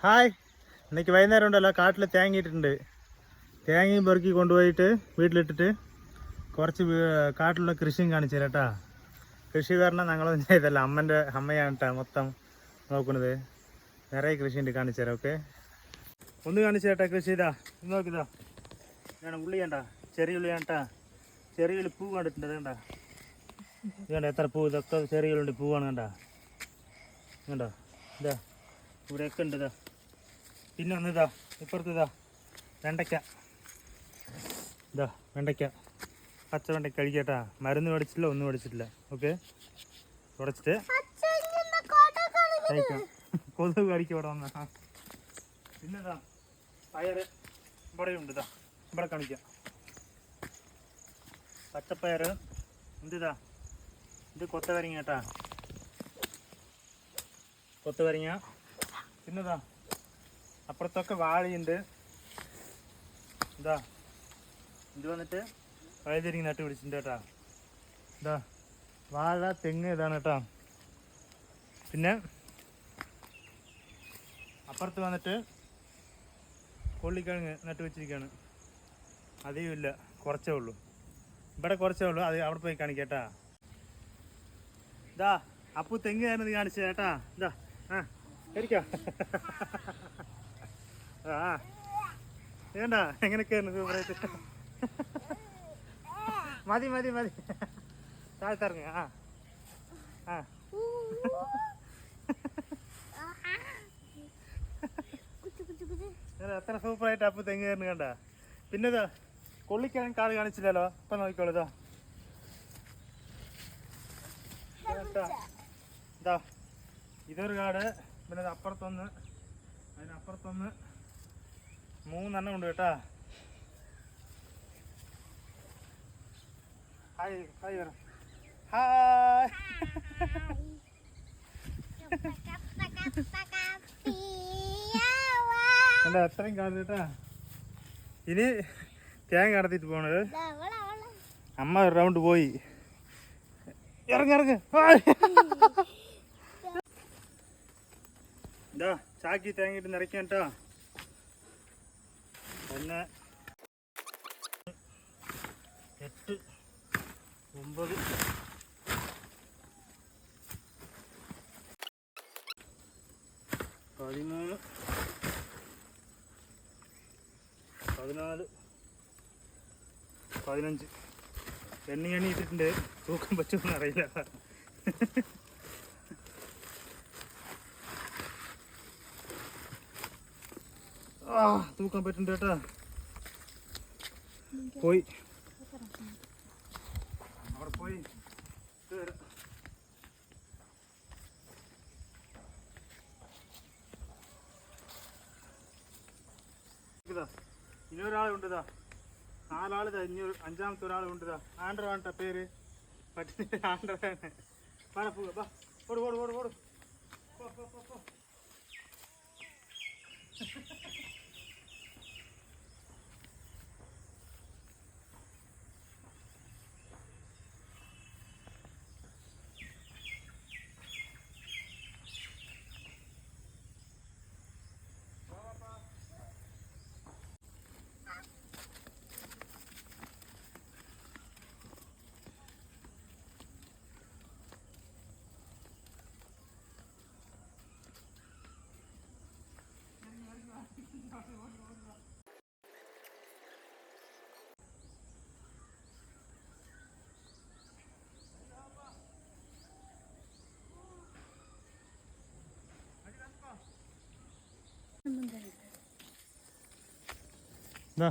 Hi. ഇന്നേക്ക് വൈകുന്നേരം ഉണ്ടല്ലോ കാട്ടിൽ തേങ്ങ തേങ്ങയും പെറുക്കി കൊണ്ടുപോയിട്ട് വീട്ടിലിട്ടിട്ട് കുറച്ച് കാട്ടിലുള്ള കൃഷിയും കാണിച്ചു തരാട്ടാ കൃഷി കാരണം ഞങ്ങളൊന്നും ചെയ്തല്ല അമ്മന്റെ അമ്മയാണ് മൊത്തം നോക്കുന്നത് നിറയെ കൃഷിയുണ്ട് കാണിച്ചു തരാം ഓക്കെ? ഒന്ന് കാണിച്ചു കേട്ടാ കൃഷി ഇതാ. നോക്കിതാ ഇതാണ് ഉള്ളി ചെറിയ ഉള്ളി ചെറിയ ഉള്ളി പൂ കണ്ടിട്ടുണ്ട് ഇത് കണ്ട എത്ര പൂ ഇതൊക്കെ ചെറിയ ഉള്ളി പൂവാണ് കണ്ട. കണ്ടോ? ഇതാ. ഇവിടെയൊക്കെ ഉണ്ട് ഇതാ. പിന്നെ ഒന്ന് ഇതാ ഇപ്പുറത്ത് ഇതാ വെണ്ടയ്ക്ക. ഇതാ വെണ്ടയ്ക്ക. പച്ച വെണ്ടയ്ക്ക കഴിക്കട്ടാ. മരുന്ന് മേടിച്ചിട്ടില്ല ഒന്നും മേടിച്ചിട്ടില്ല. ഓക്കെ? തുടച്ചിട്ട് കഴിക്കാം. കൊതുക് കടിക്കും ഇവിടെ വന്ന. പിന്നെതാ പയറ്. ഇവിടെ ഉണ്ട് ഇതാ. ഇവിടെ കാണിക്കാം. പച്ചപ്പയർ എന്തിതാ ഇത്? കൊത്തവരങ്ങ കേട്ടാ. കൊത്തവരങ്ങ. പിന്നെതാ അപ്പുറത്തൊക്കെ വാഴയുണ്ട് എന്താ ഇത് വന്നിട്ട് വഴുതിരിങ്ങി നട്ട് പിടിച്ചിട്ടുണ്ട് കേട്ടാ. എന്താ വാഴ തെങ്ങ് ഇതാണ് കേട്ടാ. പിന്നെ അപ്പുറത്ത് വന്നിട്ട് കൊള്ളിക്കിഴങ്ങ് നട്ട് വെച്ചിരിക്കുകയാണ് അധികം ഇല്ല. കുറച്ചേ ഉള്ളൂ. ഇവിടെ കുറച്ചേ ഉള്ളൂ. അത് അവിടെ പോയി കാണിക്കേട്ടാ ഇതാ. അപ്പു തെങ്ങ് തന്നെ കാണിച്ചു കേട്ടാ. ഇതാ. ആ കഴിക്കോ ആ. വേണ്ട എങ്ങനെയൊക്കെയാണ് സൂപ്പറായിട്ട് മതി മതി മതി. താഴ്ത്തറങ്ങ ആ. ആ. അത്ര സൂപ്പറായിട്ട് അപ്പു തെങ്ങ് കയറുന്നു കണ്ട? പിന്നെ ഇതാ കൊള്ളിക്കിഴങ്ങ് കാട് കാണിച്ചില്ലല്ലോ? ഇപ്പൊ നോക്കിക്കോളൂ ഇതാ. ഇതൊരു കാട് പിന്നെ അപ്പുറത്തൊന്ന് അതിനപ്പുറത്തൊന്ന്. മൂന്നെണ്ണം ഉണ്ട് കേട്ടാ. ഹായ് ഹായ് പറ ഹായ് അല്ല അത്രയും കാട് കേട്ടാ. ഇനി തേങ്ങ കടത്തിട്ട് പോണത്. അമ്മ ഒരു റൗണ്ട് പോയി. ഇറങ്ങി ഇറങ്ങ്. എന്താ ചാക്കി തേങ്ങയിട്ട് നിറയ്ക്കാം കേട്ടോ. ഒന്ന് എട്ട് ഒമ്പത് പതിമൂന്ന് പതിനാല് പതിനഞ്ച്. എണ്ണി എണ്ണി ഇട്ടിട്ടുണ്ട്. തൂക്കം പറ്റുമെന്ന് അറിയില്ല. ആ തൂക്കാൻ പറ്റുന്നുണ്ട് കേട്ടാ. പോയി. അവിടെ പോയി. ഇത് വരാം. ഇതാ. ഇനി ഒരാളുണ്ട് ഇതാ. നാലാൾ ഇതാ. ഇനി ഒരു അഞ്ചാമത്തെ ഒരാളുണ്ട് ഇതാ. വേണ്ട പേര്. പറ്റുന്ന ആൻഡ്രോ വേണേ പറ ഓട് ഇതാ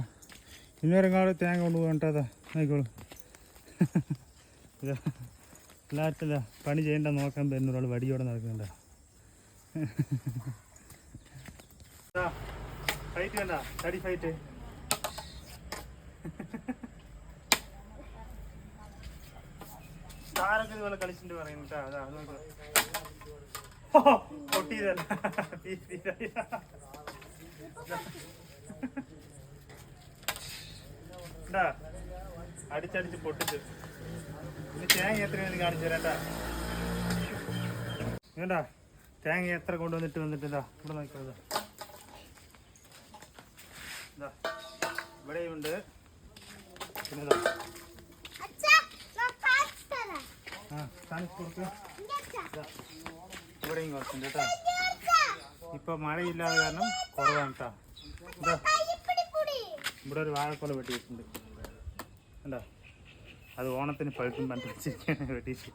ഇന്നേരങ്ങാട് തേങ്ങ കൊണ്ടുപോകണ്ട അതാ ആയിക്കോളൂ. പണി ചെയ്യണ്ട നോക്കാൻ വരുന്ന ഒരാൾ വടിയോടെ നടക്കണ്ട കണ്ട കളിച്ചിട്ട് പറയുന്നു കേട്ടോ അതാ പൊട്ടിയതല്ല. ഇണ്ടാ അടിച്ചടിച്ച് പൊട്ടിച്ച്. ഇനി തേങ്ങ എത്രയാണ് കാണിച്ചു തരാട്ടാ തേങ്ങ എത്ര കൊണ്ടുവന്നിട്ട് വന്നിട്ട് ഇതാ ഇവിടെ നോക്കിക്കോ ഇതാ. ഇവിടെയുണ്ട് പിന്നെ ഇതാ. ആ കാണിച്ചു. ഇതാ ഇവിടെയും കുറച്ചുണ്ട് കേട്ടോ. ഇപ്പോൾ മഴയില്ലാതെ കാരണം കുറവാണ് കേട്ടോ ഇതാ. ഇവിടെ ഒരു വാഴക്കൊല വെട്ടിയിട്ടുണ്ട്. കണ്ടോ? അത് ഓണത്തിന് പഴുക്കും പറഞ്ഞിട്ട് വെച്ചിരിക്കുകയാണ് വെട്ടിയിട്ട്.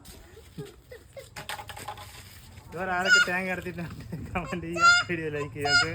ഇവരാരൊക്കെ തേങ്ങ എടുത്തിട്ടുണ്ട് കമന്റ് ചെയ്യുക വീഡിയോ ലൈക്ക് ചെയ്യുക